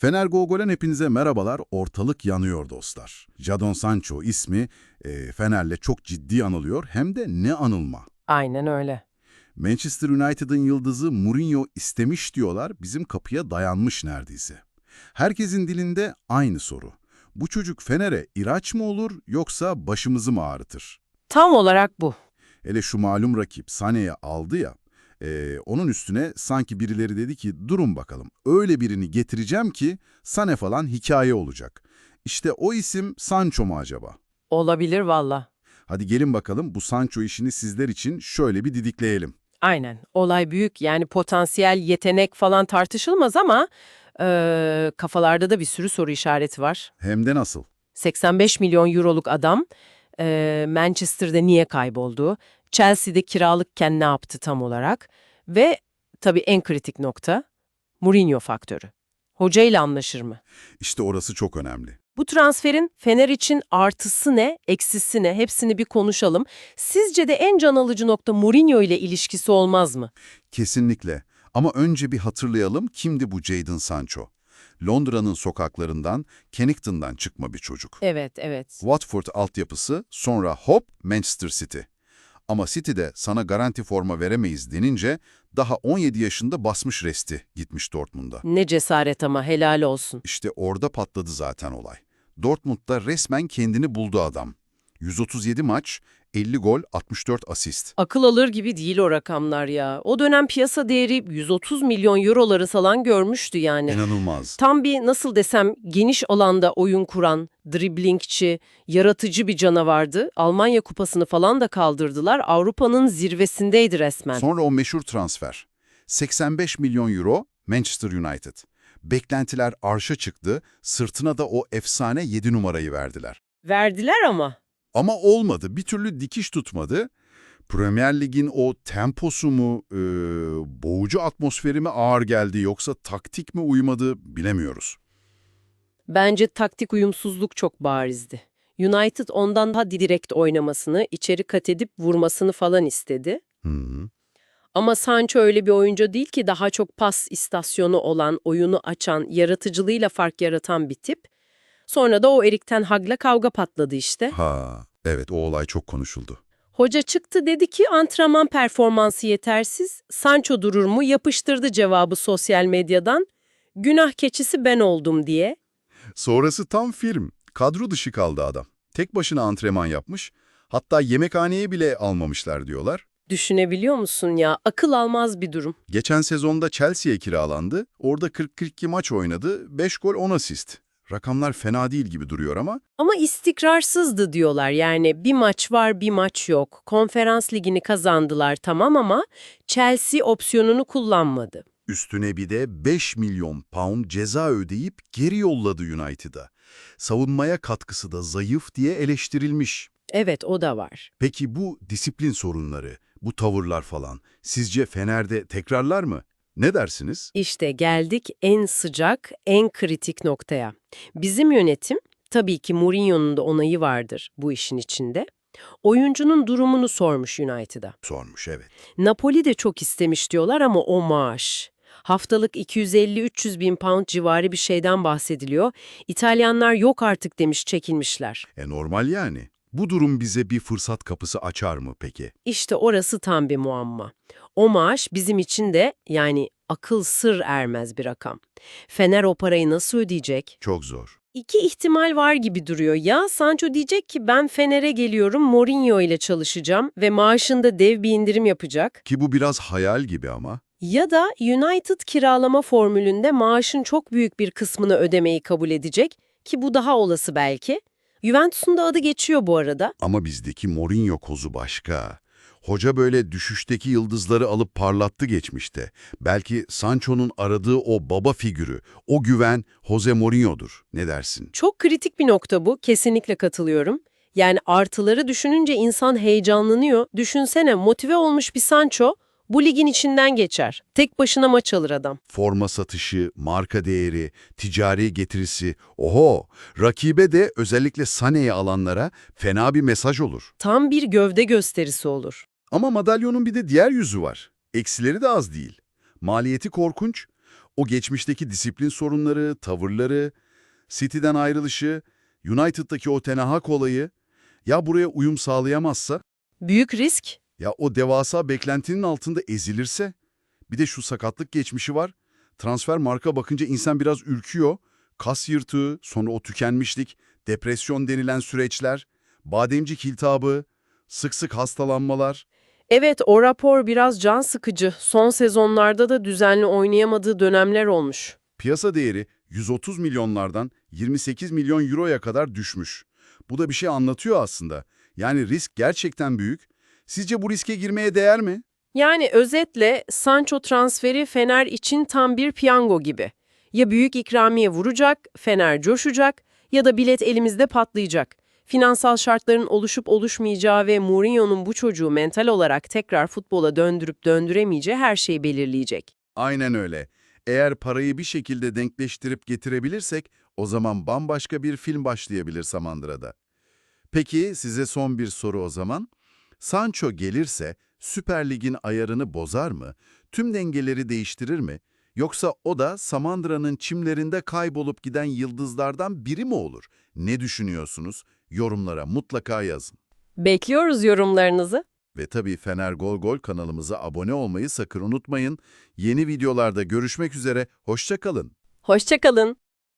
Fener Gogolen hepinize merhabalar. Ortalık yanıyor dostlar. Jadon Sancho ismi e, Fener'le çok ciddi anılıyor. Hem de ne anılma. Aynen öyle. Manchester United'ın yıldızı Mourinho istemiş diyorlar. Bizim kapıya dayanmış neredeyse. Herkesin dilinde aynı soru. Bu çocuk Fener'e ilaç mı olur yoksa başımızı mı ağrıtır? Tam olarak bu. Hele şu malum rakip Sané'yi aldı ya, e, onun üstüne sanki birileri dedi ki durun bakalım öyle birini getireceğim ki Sané falan hikaye olacak. İşte o isim Sancho mu acaba? Olabilir valla. Hadi gelin bakalım bu Sancho işini sizler için şöyle bir didikleyelim. Aynen. Olay büyük. Yani potansiyel yetenek falan tartışılmaz ama eee, kafalarda da bir sürü soru işareti var. Hem de nasıl? 85 milyon euroluk adam eee, Manchester'da niye kayboldu? Chelsea'de kiralıkken ne yaptı tam olarak? Ve tabii en kritik nokta Mourinho faktörü. Hoca ile anlaşır mı? İşte orası çok önemli. Bu transferin Fener için artısı ne, eksisi ne hepsini bir konuşalım. Sizce de en can alıcı nokta Mourinho ile ilişkisi olmaz mı? Kesinlikle. Ama önce bir hatırlayalım kimdi bu Jadon Sancho? Londra'nın sokaklarından, Kennington'dan çıkma bir çocuk. Evet, evet. Watford altyapısı, sonra hop Manchester City. Ama City'de sana garanti forma veremeyiz denince daha 17 yaşında basmış resti gitmiş Dortmund'a. Ne cesaret ama helal olsun. İşte orada patladı zaten olay. Dortmund'da resmen kendini buldu adam. 137 maç, 50 gol, 64 asist. Akıl alır gibi değil o rakamlar ya. O dönem piyasa değeri 130 milyon euroları falan görmüştü yani. İnanılmaz. Tam bir nasıl desem geniş alanda oyun kuran, driblingçi, yaratıcı bir canavardı. Almanya kupasını falan da kaldırdılar. Avrupa'nın zirvesindeydi resmen. Sonra o meşhur transfer. 85 milyon euro Manchester United. Beklentiler arşa çıktı, sırtına da o efsane 7 numarayı verdiler. Verdiler ama. Ama olmadı, bir türlü dikiş tutmadı. Premier Lig'in o temposu mu, e, boğucu atmosferi mi ağır geldi yoksa taktik mi uymadı bilemiyoruz. Bence taktik uyumsuzluk çok barizdi. United ondan daha direkt oynamasını, içeri kat edip vurmasını falan istedi. Hı -hı. Ama Sancho öyle bir oyuncu değil ki daha çok pas istasyonu olan, oyunu açan, yaratıcılığıyla fark yaratan bir tip. Sonra da o Erik Ten Hag'la kavga patladı işte. Ha, evet o olay çok konuşuldu. Hoca çıktı dedi ki antrenman performansı yetersiz, Sancho durur mu yapıştırdı cevabı sosyal medyadan. Günah keçisi ben oldum diye. Sonrası tam film. Kadro dışı kaldı adam. Tek başına antrenman yapmış. Hatta yemekhaneye bile almamışlar diyorlar. Düşünebiliyor musun ya? Akıl almaz bir durum. Geçen sezonda Chelsea'ye kiralandı. Orada 40-42 maç oynadı. 5 gol 10 asist. Rakamlar fena değil gibi duruyor ama Ama istikrarsızdı diyorlar. Yani bir maç var, bir maç yok. Konferans ligini kazandılar tamam ama Chelsea opsiyonunu kullanmadı. üstüne bir de 5 milyon pound ceza ödeyip geri yolladı United'a. Savunmaya katkısı da zayıf diye eleştirilmiş. Evet, o da var. Peki bu disiplin sorunları, bu tavırlar falan sizce Fener'de tekrarlar mı? Ne dersiniz? İşte geldik en sıcak, en kritik noktaya. Bizim yönetim, tabii ki Mourinho'nun da onayı vardır bu işin içinde. Oyuncunun durumunu sormuş United'a. Sormuş evet. Napoli de çok istemiş diyorlar ama o maaş. Haftalık 250-300 bin pound civarı bir şeyden bahsediliyor. İtalyanlar yok artık demiş çekilmişler. E normal yani. Bu durum bize bir fırsat kapısı açar mı peki? İşte orası tam bir muamma. O maaş bizim için de yani akıl sır ermez bir rakam. Fener o parayı nasıl ödeyecek? Çok zor. İki ihtimal var gibi duruyor. Ya Sancho diyecek ki ben Fener'e geliyorum Mourinho ile çalışacağım ve maaşında dev bir indirim yapacak. Ki bu biraz hayal gibi ama. Ya da United kiralama formülünde maaşın çok büyük bir kısmını ödemeyi kabul edecek ki bu daha olası belki. Juventus'un da adı geçiyor bu arada. Ama bizdeki Mourinho kozu başka. Hoca böyle düşüşteki yıldızları alıp parlattı geçmişte. Belki Sancho'nun aradığı o baba figürü, o güven Jose Mourinho'dur. Ne dersin? Çok kritik bir nokta bu, kesinlikle katılıyorum. Yani artıları düşününce insan heyecanlanıyor. Düşünsene motive olmuş bir Sancho bu ligin içinden geçer. Tek başına maç alır adam. Forma satışı, marka değeri, ticari getirisi, oho, rakibe de özellikle Sané'yi alanlara fena bir mesaj olur. Tam bir gövde gösterisi olur. Ama madalyonun bir de diğer yüzü var. Eksileri de az değil. Maliyeti korkunç. O geçmişteki disiplin sorunları, tavırları, City'den ayrılışı, United'daki o tenahak olayı, ya buraya uyum sağlayamazsa, Büyük risk. Ya o devasa beklentinin altında ezilirse, bir de şu sakatlık geçmişi var. Transfer marka bakınca insan biraz ürküyor. Kas yırtığı, sonra o tükenmişlik, depresyon denilen süreçler, bademcik iltihabı, sık sık hastalanmalar. Evet o rapor biraz can sıkıcı. Son sezonlarda da düzenli oynayamadığı dönemler olmuş. Piyasa değeri 130 milyonlardan 28 milyon euroya kadar düşmüş. Bu da bir şey anlatıyor aslında. Yani risk gerçekten büyük. Sizce bu riske girmeye değer mi? Yani özetle Sancho transferi Fener için tam bir piyango gibi. Ya büyük ikramiye vuracak, Fener coşacak ya da bilet elimizde patlayacak. Finansal şartların oluşup oluşmayacağı ve Mourinho'nun bu çocuğu mental olarak tekrar futbola döndürüp döndüremeyeceği her şeyi belirleyecek. Aynen öyle. Eğer parayı bir şekilde denkleştirip getirebilirsek o zaman bambaşka bir film başlayabilir Samandıra'da. Peki size son bir soru o zaman. Sancho gelirse Süper Lig'in ayarını bozar mı? Tüm dengeleri değiştirir mi? Yoksa o da Samandıra'nın çimlerinde kaybolup giden yıldızlardan biri mi olur? Ne düşünüyorsunuz? Yorumlara mutlaka yazın. Bekliyoruz yorumlarınızı. Ve tabii Fener Gol Gol kanalımıza abone olmayı sakın unutmayın. Yeni videolarda görüşmek üzere, hoşça kalın. Hoşçakalın.